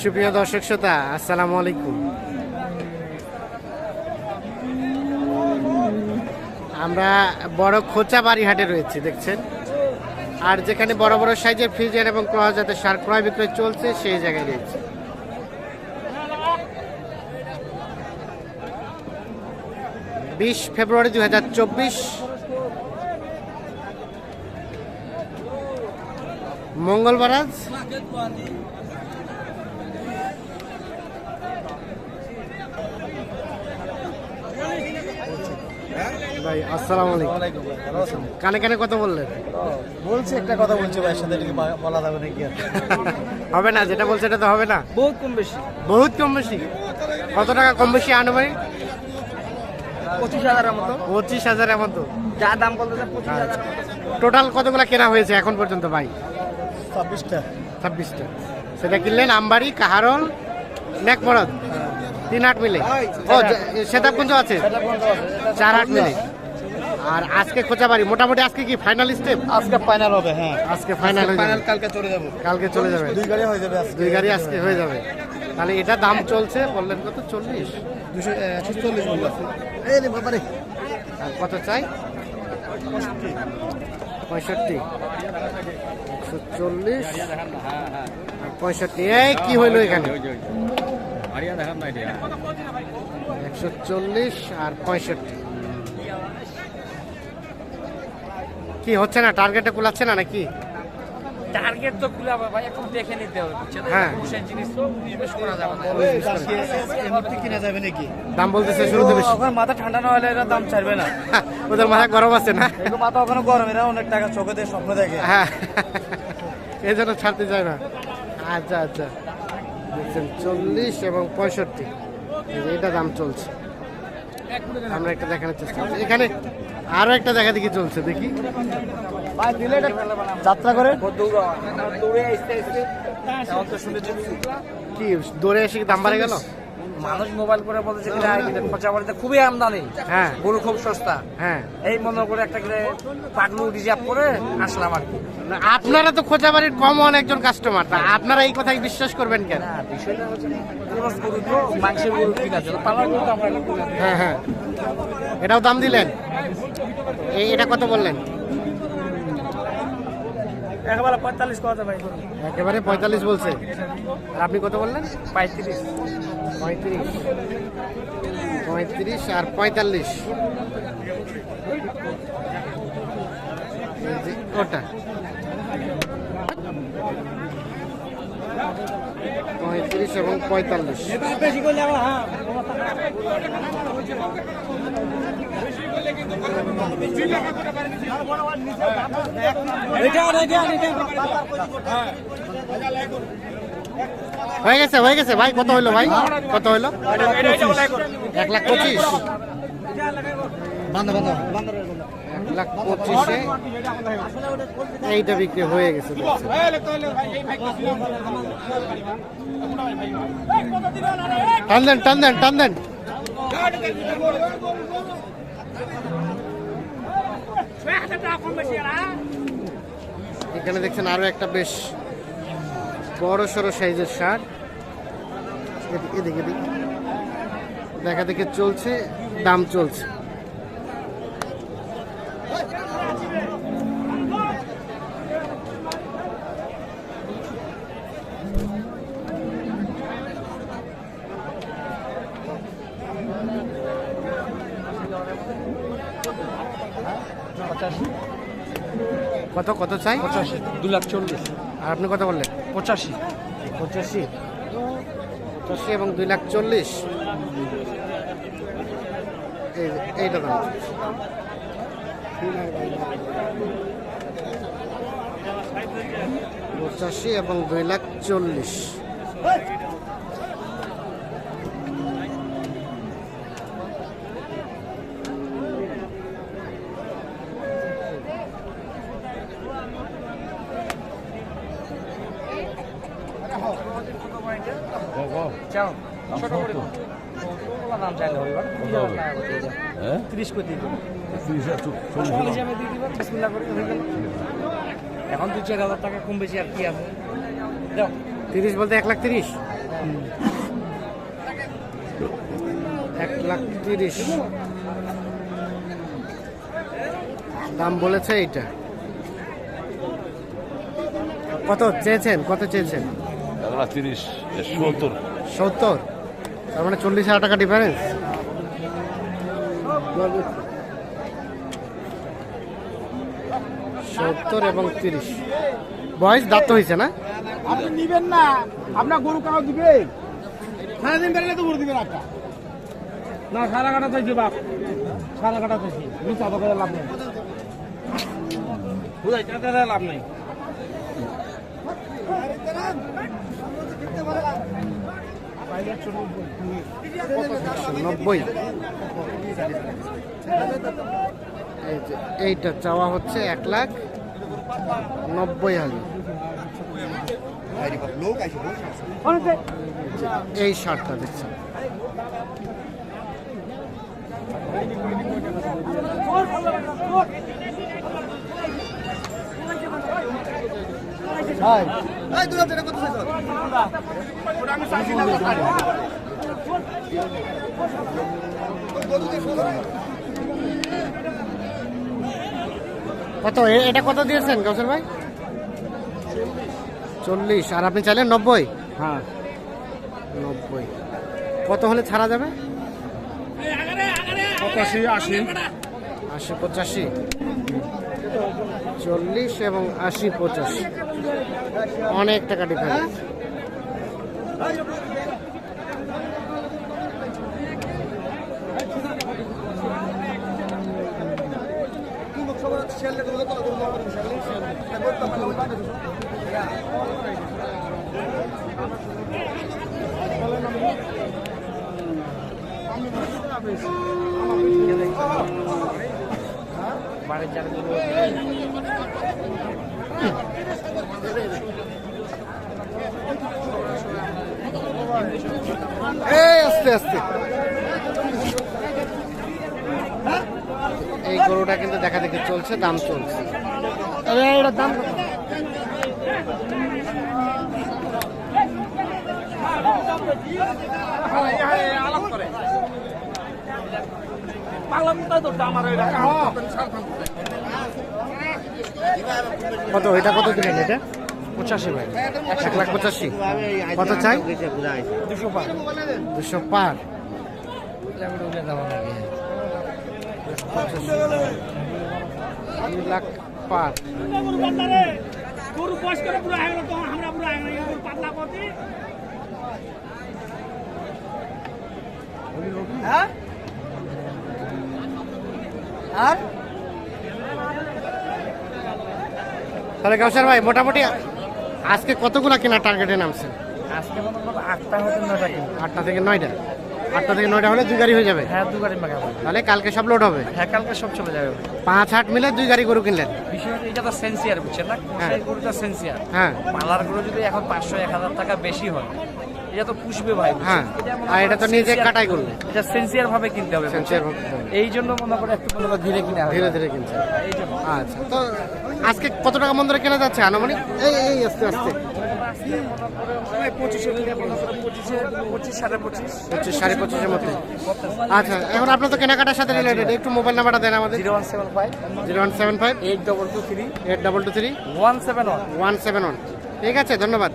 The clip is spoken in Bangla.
সুপ্রিয় দর্শক শ্রোতা, আসসালামু আলাইকুম। আমরা বড় খোঁচা বাড়িহাটে রয়েছি, দেখছেন? আর যেখানে বড় বড় সাইজের ফ্রিজের এবং ক্রয় জাতের সার ক্রয় বিক্রয় চলছে, সেই জায়গায় রয়েছে। বিশ ফেব্রুয়ারি দুই হাজার চব্বিশ হাজার চব্বিশ মঙ্গলবার আজ ভাই আসসালামু আলাইকুম। কানে কানে কথা বললেন? বলছি একটা কথা বলছি সাথে বলা যাবে নাকি? হবে না যেটা বলছে এটা তো হবে না। বহুত কম বেশি। বহুত কম বেশি? কত টাকা কম বেশি আনুমানিক পঁচিশ হাজারের মতো। পঁচিশ হাজারের মতো। যা দাম বলতেছে টোটাল কতগুলো কেনা হয়েছে এখন পর্যন্ত ভাই? ছাব্বিশটা। ছাব্বিশটা। সেটা কিনলেন আমবাড়ি কাহারল নেকমরদ তিন হাট মিলে। ও সেতাবকুঞ্জ আছে? চার হাট মিলে। আর আজকে খোঁচাবাড়ি মোটামুটি আজকে কি ফাইনাল স্টেপ আজকে ফাইনাল হবে হ্যাঁ। আজকে ফাইনাল ফাইনাল কালকে চলে যাব। কালকে চলে যাবে। দুই গাড়ি হয়ে যাবে আজকে। দুই গাড়ি আজকে হয়ে যাবে। তাহলে এটা দাম চলছে বললেন কত? চল্লিশ। দুশো একশো চল্লিশ কত চাই? পঁয়ষট্টি। একশো চল্লিশ। আর পঁয়ষট্টি এই কি হইল এখানে? একশো চল্লিশ আর পঁয়ষট্টি। কি হচ্ছে না? টার্গেটে কুলাচ্ছে না নাকি? টার্গেট তো খুলে হবে ভাই এখন দেখে নিতে হবে বুঝছেন? হ্যাঁ। জিনিস তো নির্বেশ করা যাবে না। এই কিনা যাবে নাকি? দাম বলতেছে শুরুতে বেশি। ওখানে মাথা ঠান্ডা না হলে এরা দাম ছাড়বে না। ওদের মাথা গরম আছে না? এগুলো মাথা ওখানে গরম এরা অনেক টাকা চোখে দিয়ে স্বপ্ন দেখে। হ্যাঁ। এই জন্য ছাড়তে চায় না। আচ্ছা আচ্ছা। দেখছেন চল্লিশ এবং পঁয়ষট্টি। এটা দাম চলছে। আমরা একটা দেখানোর চেষ্টা করছি। এখানে আরও একটা দেখা দেখি চলছে দেখি। যাত্রা করে? কি দৌড়ে এসে দাম বাড়ে গেল? মানুষ মোবাইল করে বলতেছে কিনা খোঁচা বাড়িতে খুবই আমদানি। হ্যাঁ। গরু খুব সস্তা। হ্যাঁ। এই মনে করে একটা করে পাগলু রিজার্ভ করে আসলাম আর কি। আপনারা তো খোঁজাবাড়ির কমন একজন কাস্টমার তা আপনারা এই কথাই বিশ্বাস করবেন কেন? বিষয়টা হচ্ছে গরু তো মাংসের গরু কিনা ছিল পালার গরু তো আমরা একটা করে দিই। হ্যাঁ হ্যাঁ। এটাও দাম দিলেন? এই এটা কত বললেন? একেবারে পঁয়তাল্লিশ কথা ভাই একেবারে পঁয়তাল্লিশ বলছে। আর আপনি কত বললেন? পঁয়ত্রিশ। পঁয়ত্রিশ। পঁয়ত্রিশ আর পঁয়তাল্লিশ। কটা ওটা। পঁয়ত্রিশ এবং পঁয়তাল্লিশ। এটা হ্যাঁ গেছে হয়ে গেছে। ভাই কত হইল ভাই? কত হইল? এক লাখ পঁচিশ। এক লাখ পঁচিশে এইটা বিক্রি হয়ে গেছে টান দেন টান দেন টান দেন। এখানে দেখছেন আরও একটা বেশ বড় সড়ো সাইজের শার্ট। এদিকে এদিকে দেখা দেখে চলছে দাম চলছে। কত কত চাই? পঁচাশি। দু লাখ চল্লিশ। আর আপনি কত বললেন? পঁচাশি। পঁচাশি। পঁচাশি এবং দুই লাখ চল্লিশ। এই- দাম পঁচাশি এবং দুই লাখ চল্লিশ। চাও? ছোট করে। চাইলে করে। তিরিশ করে দিয়ে দিয়ে করে হয়ে গেল। এখন দু চার হাজার টাকা কম বেশি আর কি আছে। তিরিশ বলতে এক লাখ তিরিশ। এক লাখ তিরিশ। দাম বলেছে এইটা। কত চেয়েছেন? কত চেয়েছেন? এক লাখ তিরিশ সত্তর। সত্তর। তার মানে চল্লিশ হাজার টাকা ডিফারেন্স সত্তর এবং তিরিশ। বয়স দাঁত হয়েছে না? আপনি নিবেন না। আপনার গরু কারও দিবে? সারাদিন বেড়ে তো গরু দিবেন একটা। না, সারা কাটা চাইছি বাপ। সারা কাটা চাইছি মিথ্যা তো করে লাভ নেই। বুঝাই চাতে লাভ নেই। নব্বই। এই যে এইটা চাওয়া হচ্ছে এক লাখ নব্বই হাজার। এই শার্টটা দেখছেন কত? এ- এটা কত দিয়েছেন কাউসার ভাই? চল্লিশ। আর আপনি চাইলেন নব্বই? হ্যাঁ। নব্বই। কত হলে ছাড়া যাবে? পঁচাশি আশি। আশি পঁচাশি। চল্লিশ এবং আশি পঁচাশি। অনেক টাকা ডিফারেন্স এই আস্তে আস্তে। এই গরুটা কিন্তু দেখা দেখি চলছে দাম চলছে। এটার দাম কত? কত এটা কত দিলেন এটা? পঁচাশি ভাই। এক লাখ পঁচাশি। কত চাই? দুশো পার। দুই লাখ পার। বয়স করে পুরো। হয়ে গেল তখন আমরা পুরো হয়ে গেল গরু পাতলা করতে আর? তাহলে কাউসার ভাই মোটামুটি আজকে কতগুলো কেনার টার্গেটে নামছেন? আজকে আটটা হতে নয়টা আটটা থেকে নয়টা? আটটা থেকে নয়টা হলে দুই গাড়ি হয়ে যাবে? হ্যাঁ দু গাড়ি তাহলে কালকে সব লোড হবে? হ্যাঁ কালকে সব চলে যাবে। পাঁচ আট মিলে দুই গাড়ি গরু কিনলেন? এটা তো সেন্সিয়ার বুঝছেন না? হ্যাঁ। সেই গরুটা সেন্সিয়ার হ্যাঁ। মালার গরু যদি এখন পাঁচশো এক হাজার টাকা বেশি হয় এটা তো পুষবে ভাই হ্যাঁ। আর এটা তো নিজে কাটাই করবে। এটা সেন্সিয়ার ভাবে কিনতে হবে? ভাবে এই জন্য মনে করে একটু মনে করো ধীরে কিনে ধীরে ধীরে কিনছে আচ্ছা তো আজকে কত টাকা মন ধরে কেনা যাচ্ছে আনুমানিক? এই এই আস্তে আস্তে। পঁচিশে সাড়ে পঁচিশ। পঁচিশ সাড়ে পঁচিশের মধ্যে। আচ্ছা এখন আপনার তো কেনাকাটার সাথে রিলেটেড একটু মোবাইল নাম্বারটা দেন আমাদের। Zero one seven five. Zero one seven five. Eight double two three. Eight double two three. One seven one. One seven one. ঠিক আছে ধন্যবাদ।